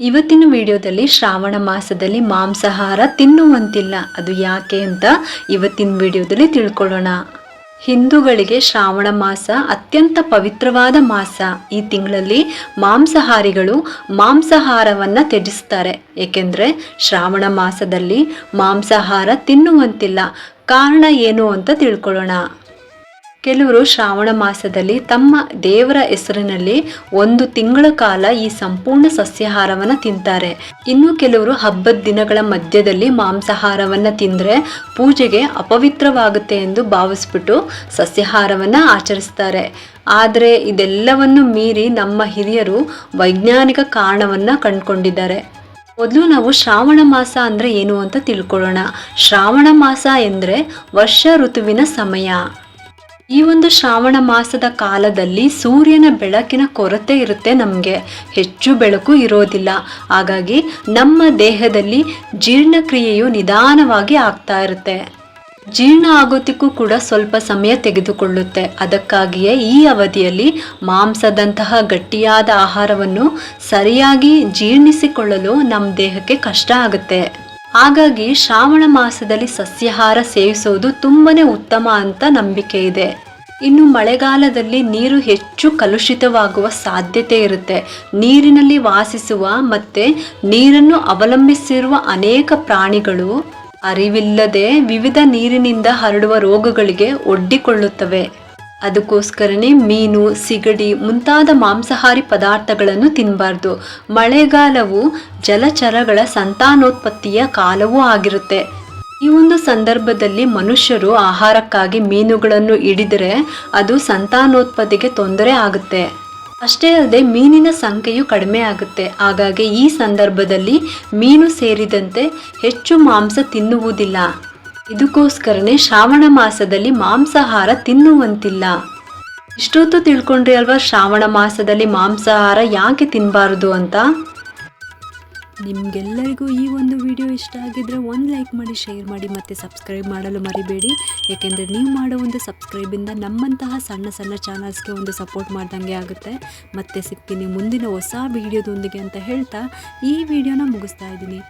ಇವತ್ತಿನ ವಿಡಿಯೋದಲ್ಲಿ ಶ್ರಾವಣ ಮಾಸದಲ್ಲಿ ಮಾಂಸಾಹಾರ ತಿನ್ನುವಂತಿಲ್ಲ. ಅದು ಯಾಕೆ ಅಂತ ಇವತ್ತಿನ ವಿಡಿಯೋದಲ್ಲಿ ತಿಳ್ಕೊಳ್ಳೋಣ. ಹಿಂದೂಗಳಿಗೆ ಶ್ರಾವಣ ಮಾಸ ಅತ್ಯಂತ ಪವಿತ್ರವಾದ ಮಾಸ. ಈ ತಿಂಗಳಲ್ಲಿ ಮಾಂಸಾಹಾರಿಗಳು ಮಾಂಸಾಹಾರವನ್ನು ತ್ಯಜಿಸ್ತಾರೆ. ಏಕೆಂದರೆ ಶ್ರಾವಣ ಮಾಸದಲ್ಲಿ ಮಾಂಸಾಹಾರ ತಿನ್ನುವಂತಿಲ್ಲ. ಕಾರಣ ಏನು ಅಂತ ತಿಳ್ಕೊಳ್ಳೋಣ. ಕೆಲವರು ಶ್ರಾವಣ ಮಾಸದಲ್ಲಿ ತಮ್ಮ ದೇವರ ಹೆಸರಿನಲ್ಲಿ ಒಂದು ತಿಂಗಳ ಕಾಲ ಈ ಸಂಪೂರ್ಣ ಸಸ್ಯಾಹಾರವನ್ನು ತಿಂತಾರೆ. ಇನ್ನು ಕೆಲವರು ಹಬ್ಬದ ದಿನಗಳ ಮಧ್ಯದಲ್ಲಿ ಮಾಂಸಾಹಾರವನ್ನು ತಿಂದರೆ ಪೂಜೆಗೆ ಅಪವಿತ್ರವಾಗುತ್ತೆ ಎಂದು ಭಾವಿಸ್ಬಿಟ್ಟು ಸಸ್ಯಾಹಾರವನ್ನು ಆಚರಿಸ್ತಾರೆ. ಆದರೆ ಇದೆಲ್ಲವನ್ನು ಮೀರಿ ನಮ್ಮ ಹಿರಿಯರು ವೈಜ್ಞಾನಿಕ ಕಾರಣವನ್ನು ಕಂಡುಕೊಂಡಿದ್ದಾರೆ. ಮೊದಲು ನಾವು ಶ್ರಾವಣ ಮಾಸ ಅಂದರೆ ಏನು ಅಂತ ತಿಳ್ಕೊಳ್ಳೋಣ. ಶ್ರಾವಣ ಮಾಸ ಎಂದರೆ ವರ್ಷ ಋತುವಿನ ಸಮಯ. ಈ ಒಂದು ಶ್ರಾವಣ ಮಾಸದ ಕಾಲದಲ್ಲಿ ಸೂರ್ಯನ ಬೆಳಕಿನ ಕೊರತೆ ಇರುತ್ತೆ. ನಮಗೆ ಹೆಚ್ಚು ಬೆಳಕು ಇರೋದಿಲ್ಲ. ಹಾಗಾಗಿ ನಮ್ಮ ದೇಹದಲ್ಲಿ ಜೀರ್ಣಕ್ರಿಯೆಯು ನಿಧಾನವಾಗಿ ಆಗ್ತಾ ಇರುತ್ತೆ. ಜೀರ್ಣ ಆಗೋದಕ್ಕೂ ಕೂಡ ಸ್ವಲ್ಪ ಸಮಯ ತೆಗೆದುಕೊಳ್ಳುತ್ತೆ. ಅದಕ್ಕಾಗಿಯೇ ಈ ಅವಧಿಯಲ್ಲಿ ಮಾಂಸದಂತಹ ಗಟ್ಟಿಯಾದ ಆಹಾರವನ್ನು ಸರಿಯಾಗಿ ಜೀರ್ಣಿಸಿಕೊಳ್ಳಲು ನಮ್ಮ ದೇಹಕ್ಕೆ ಕಷ್ಟ ಆಗುತ್ತೆ. ಹಾಗಾಗಿ ಶ್ರಾವಣ ಮಾಸದಲ್ಲಿ ಸಸ್ಯಾಹಾರ ಸೇವಿಸೋದು ತುಂಬನೇ ಉತ್ತಮ ಅಂತ ನಂಬಿಕೆ ಇದೆ. ಇನ್ನು ಮಳೆಗಾಲದಲ್ಲಿ ನೀರು ಹೆಚ್ಚು ಕಲುಷಿತವಾಗುವ ಸಾಧ್ಯತೆ ಇರುತ್ತೆ. ನೀರಿನಲ್ಲಿ ವಾಸಿಸುವ ಮತ್ತೆ ನೀರನ್ನು ಅವಲಂಬಿಸಿರುವ ಅನೇಕ ಪ್ರಾಣಿಗಳು ಅರಿವಿಲ್ಲದೆ ವಿವಿಧ ನೀರಿನಿಂದ ಹರಡುವ ರೋಗಗಳಿಗೆ ಒಡ್ಡಿಕೊಳ್ಳುತ್ತವೆ. ಅದಕ್ಕೋಸ್ಕರನೇ ಮೀನು, ಸಿಗಡಿ ಮುಂತಾದ ಮಾಂಸಾಹಾರಿ ಪದಾರ್ಥಗಳನ್ನು ತಿನ್ನಬಾರ್ದು ಮಳೆಗಾಲವು ಜಲಚರಗಳ ಸಂತಾನೋತ್ಪತ್ತಿಯ ಕಾಲವೂ ಆಗಿರುತ್ತೆ. ಈ ಒಂದು ಸಂದರ್ಭದಲ್ಲಿ ಮನುಷ್ಯರು ಆಹಾರಕ್ಕಾಗಿ ಮೀನುಗಳನ್ನು ಹಿಡಿದರೆ ಅದು ಸಂತಾನೋತ್ಪತ್ತಿಗೆ ತೊಂದರೆ ಆಗುತ್ತೆ. ಅಷ್ಟೇ ಅಲ್ಲದೆ ಮೀನಿನ ಸಂಖ್ಯೆಯು ಕಡಿಮೆ ಆಗುತ್ತೆ. ಹಾಗಾಗಿ ಈ ಸಂದರ್ಭದಲ್ಲಿ ಮೀನು ಸೇರಿದಂತೆ ಹೆಚ್ಚು ಮಾಂಸ ತಿನ್ನುವುದಿಲ್ಲ. ಇದಕ್ಕೋಸ್ಕರನೇ ಶ್ರಾವಣ ಮಾಸದಲ್ಲಿ ಮಾಂಸಾಹಾರ ತಿನ್ನುವಂತಿಲ್ಲ. ಇಷ್ಟೊತ್ತು ತಿಳ್ಕೊಂಡ್ರಿ ಅಲ್ವಾ ಶ್ರಾವಣ ಮಾಸದಲ್ಲಿ ಮಾಂಸಾಹಾರ ಯಾಕೆ ತಿನ್ನಬಾರದು ಅಂತ? ನಿಮಗೆಲ್ಲರಿಗೂ ಈ ಒಂದು ವಿಡಿಯೋ ಇಷ್ಟ ಆಗಿದ್ರೆ ಒಂದು ಲೈಕ್ ಮಾಡಿ, ಶೇರ್ ಮಾಡಿ ಮತ್ತು ಸಬ್ಸ್ಕ್ರೈಬ್ ಮಾಡಲು ಮರಿಬೇಡಿ. ಏಕೆಂದರೆ ನೀವು ಮಾಡೋ ಒಂದು ಸಬ್ಸ್ಕ್ರೈಬಿಂದ ನಮ್ಮಂತಹ ಸಣ್ಣ ಸಣ್ಣ ಚಾನಲ್ಸ್ಗೆ ಒಂದು ಸಪೋರ್ಟ್ ಮಾಡ್ದಂಗೆ ಆಗುತ್ತೆ. ಮತ್ತೆ ಸಿಗ್ತೀನಿ ಮುಂದಿನ ಹೊಸ ವಿಡಿಯೋದೊಂದಿಗೆ ಅಂತ ಹೇಳ್ತಾ ಈ ವಿಡಿಯೋನ ಮುಗಿಸ್ತಾ ಇದ್ದೀನಿ.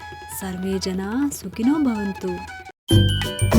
ಸರ್ವೇ ಜನ ಸುಖಿನೋ ಭವಂತು.